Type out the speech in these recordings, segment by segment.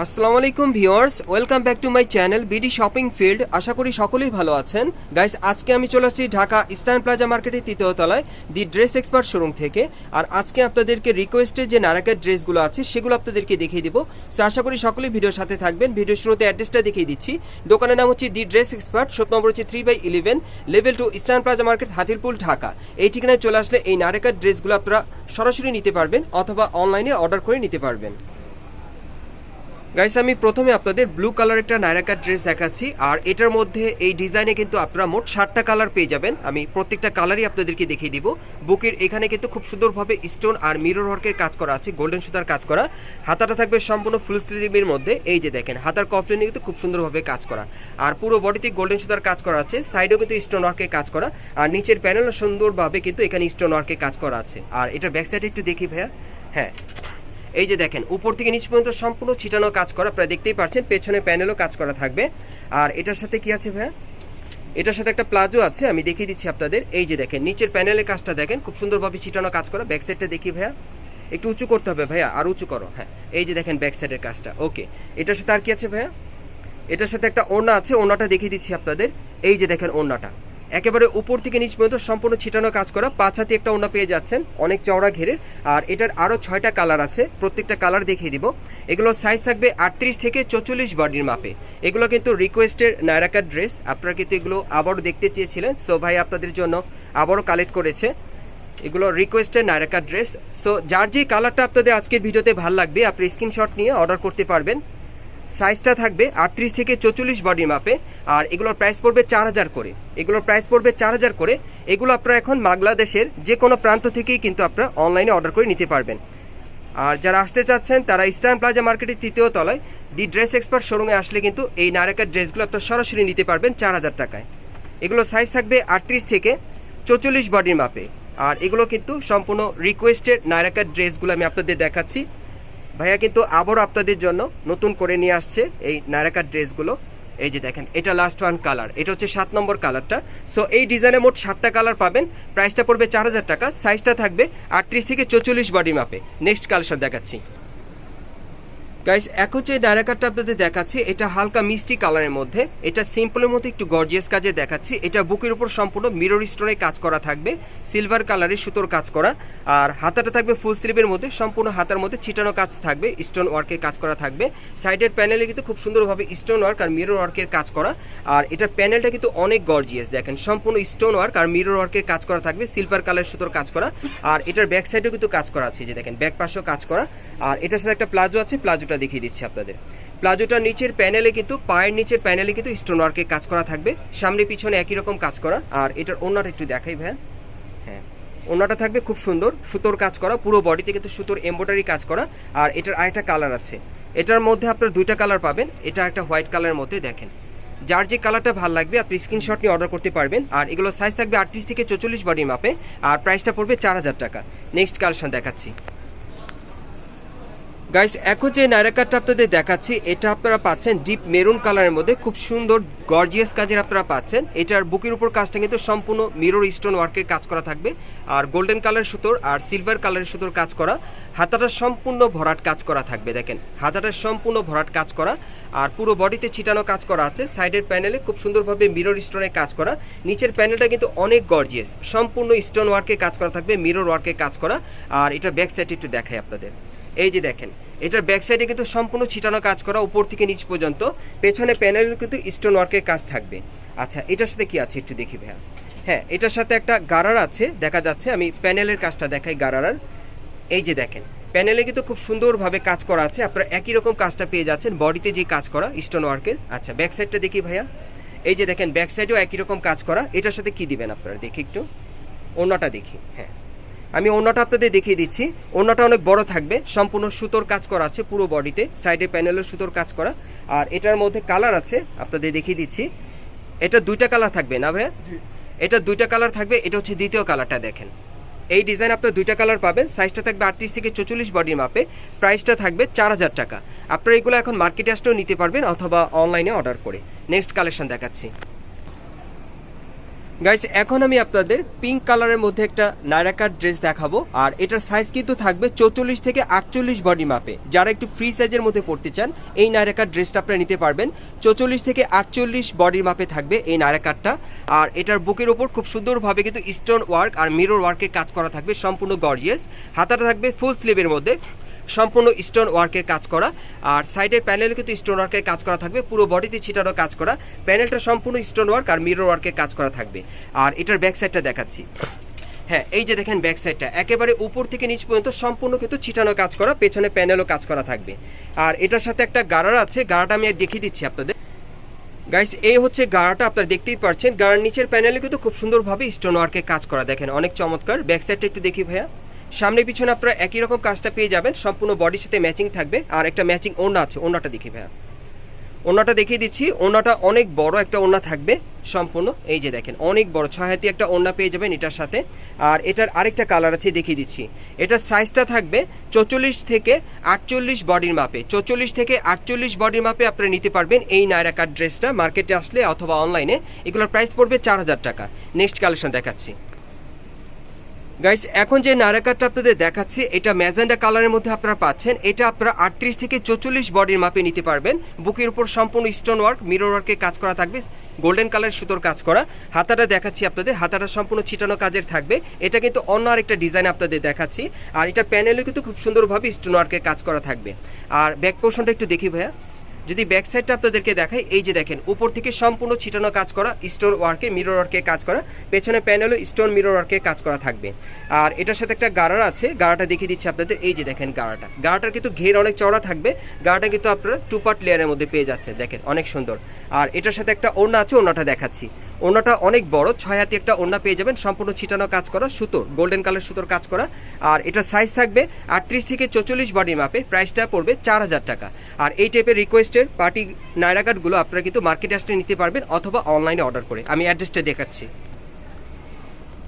আসসালামু আলাইকুম viewers, welcome back to my channel BD shopping field. আশা করি সকলেই ভালো আছেন। গাইস, আজকে আমি চলে আসছি ঢাকা ইস্টার্ন প্লাজা মার্কেটের তৃতীয় তলায়, দি ড্রেস এক্সপার্ট শোরুম থেকে। আর আজকে আপনাদেরকে রিকোয়েস্টের যে নারাকার ড্রেসগুলো আছে, সেগুলো আপনাদেরকে দেখিয়ে দিব। সো আশা করি সকলেই ভিডিওর সাথে থাকবেন। ভিডিও শুরুতে অ্যাড্রেসটা দেখিয়ে দিচ্ছি। দোকানের নাম হচ্ছে the dress expert, shop number হচ্ছে three by eleven level two eastern plaza market, Hatirpool, Dhaka. এই ঠিকানায় চলে আসলে এই নারাকার ড্রেসগুলো আপনারা সরাসরি নিতে পারবেন, অথবা অনলাইনে অর্ডার করে নিতে পারবেন। গাইস আমি প্রথমে আপনাদের ব্লু কালার একটা নাইরাকার ড্রেস দেখাচ্ছি, আর এটার মধ্যে এই ডিজাইনে কিন্তু আপনারা মোট ষাটটা কালার পেয়ে যাবেন। আমি প্রত্যেকটা কালারই আপনাদেরকে দেখিয়ে দিব। বুকের এখানে কিন্তু খুব সুন্দরভাবে স্টোন আর মিরর ওয়ার্কের কাজ করা আছে গোল্ডেন সুতার কাজ করা। হাতাটা থাকবে সম্পূর্ণ ফুল স্লিভের মধ্যে। এই যে দেখেন, হাতার কফলিনে কিন্তু খুব সুন্দরভাবে কাজ করা। আর পুরো বডিতে গোল্ডেন সুতার কাজ করা আছে সাইডেও কিন্তু স্টোন ওয়ার্কের কাজ করা। আর নিচের প্যানেলও সুন্দরভাবে কিন্তু এখানে স্টোন ওয়ার্কের কাজ করা আছে। আর এটা ব্যাক সাইডে একটু দেখি ভাইয়া। হ্যাঁ। এই যে দেখেন, উপর থেকে নিচ পর্যন্ত সম্পূর্ণ ছিটানো কাজ করা, প্রায় দেখতেই পাচ্ছেন, পেছনে প্যানেলও কাজ করা থাকবে। আর এটার সাথে কি আছে ভাইয়া? এটার সাথে একটা প্লাজো আছে, আমি দেখিয়ে দিচ্ছি আপনাদের। এই যে দেখেন, নিচের প্যানেলের কাজটা দেখেন, খুব সুন্দরভাবে ছিটানো কাজ করা, ব্যাক সাইডটা দেখি ভাইয়া। একটু উঁচু করতে হবে ভাইয়া, আর উঁচু করো হ্যাঁ। এই যে দেখেন, ব্যাক সাইডের কাজটা, ওকে। এটার সাথে আর কি আছে ভাইয়া? এটার সাথে একটা ওড়না আছে, ওড়নাটা দেখিয়ে দিচ্ছি আপনাদের। এই যে দেখেন, ওড়নাটা। একেবারে উপর থেকে নিচ পর্যন্ত সম্পূর্ণ ছিটানো কাজ করা। পাঁচ হাতে একটা ওড়না পেয়ে যাচ্ছেন, অনেক চওড়া ঘেরের। আর এটার আরও ছয়টা কালার আছে, প্রত্যেকটা কালার দেখিয়ে দিব। এগুলো সাইজ থাকবে আটত্রিশ থেকে চৌচল্লিশ বডির মাপে। এগুলো কিন্তু রিকোয়েস্টের নায়রাকার ড্রেস আপনারা কিন্তু এগুলো আবারও দেখতে চেয়েছিলেন। সো ভাই আপনাদের জন্য আবারও কালেক্ট করেছে। এগুলো রিকোয়েস্টের নায়রাকার ড্রেস সো যার যে কালারটা আপনাদের আজকের ভিডিওতে ভালো লাগবে, আপনি স্ক্রিনশট নিয়ে অর্ডার করতে পারবেন। সাইজটা থাকবে আটত্রিশ থেকে চৌচল্লিশ বডি মাপে, আর এগুলোর প্রাইস পড়বে চার হাজার করে। এগুলোর প্রাইস পড়বে চার হাজার করে। এগুলো আপনারা এখন বাংলাদেশের যে কোনো প্রান্ত থেকেই কিন্তু আপনারা অনলাইনে অর্ডার করে নিতে পারবেন। আর যারা আসতে চাচ্ছেন, তারা ইস্টার্ন প্লাজা মার্কেটের তৃতীয় তলায় দি ড্রেস এক্সপার্ট শোরুমে আসলে কিন্তু এই নারেকার ড্রেসগুলো আপনারা সরাসরি নিতে পারবেন চার হাজার টাকায়। এগুলো সাইজ থাকবে আটত্রিশ থেকে চৌচল্লিশ বডির মাপে। আর এগুলো কিন্তু সম্পূর্ণ রিকোয়েস্টেড নায়রাকার ড্রেসগুলো আমি আপনাদের দেখাচ্ছি। ভাইয়া কিন্তু আবারও আপনাদের জন্য নতুন করে নিয়ে আসছে এই নারাকার ড্রেসগুলো। এই যে দেখেন, এটা লাস্ট ওয়ান কালার এটা হচ্ছে সাত নম্বর কালারটা সো এই ডিজাইনে মোট সাতটা কালার পাবেন। প্রাইসটা পড়বে চার হাজার টাকা সাইজটা থাকবে আটত্রিশ থেকে চৌচল্লিশ বডি মাপে নেক্সট কালেকশন দেখাচ্ছি। গাইস এখন যে ডায়রাকারটা আপনাদের দেখাচ্ছি। এটা হালকা মিষ্টি কালারের মধ্যে। এটা সিম্পলের মধ্যে একটু গর্জিয়াস কাজে দেখাচ্ছি। এটা বুকের উপর সম্পূর্ণ মিরর স্টোনে কাজ করা থাকবে। সিলভার কালারের সুতোর কাজ করা। আর হাতাটা থাকবে ফুল স্লিভের মধ্যে। সম্পূর্ণ হাতার মধ্যে ছিটানো কাজ থাকবে। স্টোন ওয়ার্কের কাজ করা থাকবে। সাইডের প্যানেলে কিন্তু খুব সুন্দরভাবে স্টোন ওয়ার্ক আর মিরর ওয়ার্কের কাজ করা। আর এটার প্যানেলটা কিন্তু অনেক গর্জিয়াস, দেখেন। সম্পূর্ণ স্টোন ওয়ার্ক আর মিরর ওয়ার্কের কাজ করা থাকবে। সিলভার কালার সুতোর কাজ করা। আর এটার ব্যাক সাইডেও কিন্তু কাজ করা আছে। যে দেখেন, ব্যাক পাশেও কাজ করা। আর এটার সাথে একটা প্লাজো আছে। প্লাজোটা দেখিয়ে দিচ্ছি আপনাদের। প্লাজোটার নিচের প্যানেলে কিন্তু, পায়ের নিচের প্যানেলে কিন্তু স্টোন ওয়ার্কের কাজ করা থাকবে। সামনে পিছনে একই রকম কাজ করা। আর এটার ওনাটা একটু দেখাই ভাই হ্যাঁ ওনাটা থাকবে খুব সুন্দর। সুতোর কাজ করা, পুরো বডিতে কিন্তু সুতোর এমব্রয়ডারি কাজ করা। আর এটার আরেকটা কালার আছে। এটার মধ্যে আপনার দুইটা কালার পাবেন। এটা একটা হোয়াইট কালারের মধ্যে দেখেন। যার যে কালারটা ভালো লাগবে, আপনি স্ক্রিনশট নিয়ে অর্ডার করতে পারবেন। আর এগুলো সাইজ থাকবে আটত্রিশ থেকে চল্লিশ বডি মাপে আর প্রাইসটা পড়বে চার হাজার টাকা। নেক্সট কালেকশন দেখাচ্ছি। গাইস এখন যে নায়রাকারটা আপনাদের দেখাচ্ছি, এটা আপনারা পাচ্ছেন ডিপ মেরুন কালারের মধ্যে। খুব সুন্দর গর্জিয়াস কাজের আপনারা পাচ্ছেন। এটার বুকের উপর কাজটা কিন্তু সম্পূর্ণ মিরর স্টোন ওয়ার্কের কাজ করা থাকবে। আর গোল্ডেন কালার সুতোর আর সিলভার কালারের সুতোর কাজ করা। হাতাটা সম্পূর্ণ ভরাট কাজ করা থাকবে, দেখেন। হাতাটা সম্পূর্ণ ভরাট কাজ করা। আর পুরো বডিতে ছিটানো কাজ করা আছে। সাইডের প্যানেলে খুব সুন্দরভাবে মিরর স্টোনের কাজ করা। নিচের প্যানেলটা কিন্তু অনেক গর্জিয়াস সম্পূর্ণ স্টোন ওয়ার্কে কাজ করা থাকবে মিরর ওয়ার্কে কাজ করা। আর এটার ব্যাক সাইড একটু দেখাই আপনাদের। এই যে দেখেন, এটার ব্যাক সাইডে কিন্তু সম্পূর্ণ ছিটানো কাজ করা উপর থেকে নিচ পর্যন্ত, পেছনে প্যানেলে কিন্তু স্টোন ওয়ার্কের কাজ থাকবে। আচ্ছা এটার সাথে কি আছে একটু দেখি ভাইয়া? হ্যাঁ এটার সাথে একটা গারার আছে, দেখা যাচ্ছে, আমি প্যানেলের কাজটা দেখাই গারার এই যে দেখেন প্যানেলে কিন্তু খুব সুন্দরভাবে কাজ করা আছে, আপনারা একই রকম কাজটা পেয়ে যাচ্ছেন বডিতে যে কাজ করা স্টোন ওয়ার্কের আচ্ছা ব্যাক সাইডটা দেখি ভাইয়া। এই যে দেখেন ব্যাক সাইডেও একই রকম কাজ করা, এটার সাথে কি দিবেন আপনারা? দেখি একটু। অন্যটা দেখি হ্যাঁ। আমি অন্যটা আপনাদের দেখিয়ে দিচ্ছি। অন্যটা অনেক বড় থাকবে সম্পূর্ণ সুতোর কাজ করা আছে পুরো বডিতে সাইডে প্যানেলের সুতোর কাজ করা। আর এটার মধ্যে কালার আছে আপনাদের দেখিয়ে দিচ্ছি। এটা দুইটা কালার থাকবে না ভাইয়া? এটা দুইটা কালার থাকবে এটা হচ্ছে দ্বিতীয় কালারটা দেখেন। এই ডিজাইন আপনার দুইটা কালার পাবেন সাইজটা থাকবে আটত্রিশ থেকে চৌচল্লিশ বডির মাপে প্রাইসটা থাকবে চার হাজার টাকা। আপনারা এগুলো এখন মার্কেটে আসলেও নিতে পারবেন অথবা অনলাইনে অর্ডার করে। নেক্সট কালেকশন দেখাচ্ছি। গাইস এখন আমি আপনাদের পিঙ্ক কালারের মধ্যে একটা নায়রা ড্রেস দেখাবো। আর এটার সাইজ কিন্তু থাকবে চৌচল্লিশ থেকে আটচল্লিশ বডি মাপে যারা একটু ফ্রি সাইজের মধ্যে পড়তে চান, এই নায়রা ড্রেসটা আপনারা নিতে পারবেন। চৌচল্লিশ থেকে আটচল্লিশ বডির মাপে থাকবে এই নায়রা কাটটা আর এটার বুকের ওপর খুব সুন্দরভাবে কিন্তু স্টোন ওয়ার্ক আর মিরর ওয়ার্কের কাজ করা থাকবে, সম্পূর্ণ গর্জিয়াস হাতাটা থাকবে ফুল স্লিভের মধ্যে। সম্পূর্ণ স্টোন ওয়ার্কের কাজ করা। আর সাইডের প্যানেলে কিন্তু স্টোন ওয়ার্কের কাজ করা থাকবে, পুরো বডিতে ছিটানো কাজ করা। প্যানেলটা সম্পূর্ণ স্টোন ওয়ার্ক আর মিরর ওয়ার্কের কাজ করা থাকবে। আর এটার ব্যাক সাইডটা দেখাচ্ছি। হ্যাঁ এই যে দেখেন ব্যাক সাইডটা একেবারে উপর থেকে নিচ পর্যন্ত সম্পূর্ণ কিন্তু ছিটানো কাজ করা, পেছনে প্যানেলও কাজ করা থাকবে। আর এটার সাথে একটা গাড়ার আছে, গাড়াটা আমি দেখিয়ে দিচ্ছি আপনাদের। গাইস এই হচ্ছে গাড়াটা, আপনারা দেখতেই পাচ্ছেন গাড়ার নিচের প্যানেলে কিন্তু খুব সুন্দরভাবে স্টোন ওয়ার্কের কাজ করা। দেখেন, অনেক চমৎকার। ব্যাক সাইডটা একটু দেখি ভাইয়া। সামনে পিছনে আপনারা একই রকম কাজটা পেয়ে যাবেন। সম্পূর্ণ বডির সাথে ম্যাচিং থাকবে। আর একটা ম্যাচিং ওড়না আছে, ওড়নাটা দেখি ভাইয়া। ওড়নাটা দেখিয়ে দিচ্ছি। ওড়নাটা অনেক বড় একটা ওড়না থাকবে সম্পূর্ণ। এই যে দেখেন, অনেক বড় ছয় হাতি একটা ওড়না পেয়ে যাবেন এটার সাথে। আর এটার আরেকটা কালার আছে, দেখিয়ে দিচ্ছি। এটার সাইজটা থাকবে চৌচল্লিশ থেকে আটচল্লিশ বডির মাপে। চৌচল্লিশ থেকে আটচল্লিশ বডির মাপে আপনারা নিতে পারবেন এই নায়রা কাট ড্রেসটা মার্কেটে আসলে অথবা অনলাইনে এগুলোর প্রাইস পড়বে চার হাজার টাকা। নেক্সট কালেকশন দেখাচ্ছি। গাইস এখন যে নারাকারটা আপনাদের দেখাচ্ছি, এটা ম্যাজেন্ডা কালারের মধ্যে আপনারা পাচ্ছেন। এটা আপনারা আটত্রিশ থেকে চৌচল্লিশ বডির মাপে নিতে পারবেন। বুকের উপর সম্পূর্ণ স্টোন ওয়ার্ক মিরর ওয়ার্কের কাজ করা থাকবে গোল্ডেন কালার সুতোর কাজ করা। হাতাটা দেখাচ্ছি আপনাদের, হাতাটা সম্পূর্ণ ছিটানো কাজের থাকবে। এটা কিন্তু অন্য আরেকটা ডিজাইন আপনাদের দেখাচ্ছি। আর এটা প্যানেলে কিন্তু খুব সুন্দরভাবে স্টোন ওয়ার্কের কাজ করা থাকবে। আর ব্যাক পোর্শনটা একটু দেখি ভাইয়া। যদি ব্যাক সাইডটা আপনাদেরকে দেখাই, এই যে দেখেন, উপর থেকে সম্পূর্ণ ছিটানো কাজ করা স্টোন ওয়ার্কে মিরর ওয়ার্কে কাজ করা, পেছনে প্যানেলও স্টোন মিরর ওয়ার্কে কাজ করা থাকবে। আর এটার সাথে একটা গাড়ার আছে, গাড়াটা দেখিয়ে দিচ্ছি আপনাদের, এই যে দেখেন গাড়াটা। গাড়াটার কিন্তু ঘের অনেক চড়া থাকবে, গাড়াটা কিন্তু আপনারা টু পার্ট লেয়ারের মধ্যে পেয়ে যাচ্ছে দেখেন, অনেক সুন্দর। আর এটার সাথে একটা ওড়না আছে, ওড়নাটা দেখাচ্ছি। ওড়নাটা অনেক বড় ছয় হাতি একটা ওড়না পেয়ে যাবেন, সম্পূর্ণ ছিটানো কাজ করা, সুতোর গোল্ডেন কালার সুতোর কাজ করা। আর এটা সাইজ থাকবে আটত্রিশ থেকে চৌচল্লিশ বডি মাপে প্রাইসটা পড়বে চার হাজার টাকা। আর এই টাইপের রিকোয়েস্টের পার্টি নায়রা কার্ডগুলো আপনারা কিন্তু মার্কেটে আসলে নিতে পারবেন অথবা অনলাইনে অর্ডার করে। আমি অ্যাড্রেসটা দেখাচ্ছি।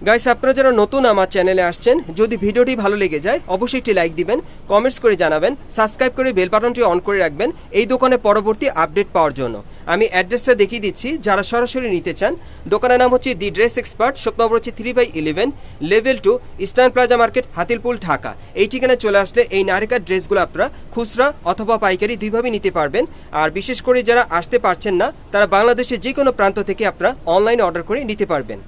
গাইস আপনারা যারা নতুন আমার চ্যানেলে আসছেন, যদি ভিডিওটি ভালো লেগে যায়, অবশ্যই একটি লাইক দিবেন কমেন্টস করে জানাবেন সাবস্ক্রাইব করে বেল বাটনটি অন করে রাখবেন, এই দোকানে পরবর্তী আপডেট পাওয়ার জন্য। আমি অ্যাড্রেসটা দেখিয়ে দিচ্ছি। যারা সরাসরি নিতে চান, দোকানের নাম হচ্ছে the dress expert, shop number হচ্ছে three by eleven level two eastern plaza market Hatirpool Dhaka. এই ঠিকানায় চলে আসলে এই নারিকার ড্রেসগুলো আপনারা খুচরা অথবা পাইকারি দুইভাবে নিতে পারবেন। আর বিশেষ করে যারা আসতে পারছেন না, তারা বাংলাদেশের যে কোনো প্রান্ত থেকে আপনারা অনলাইনে অর্ডার করে নিতে পারবেন।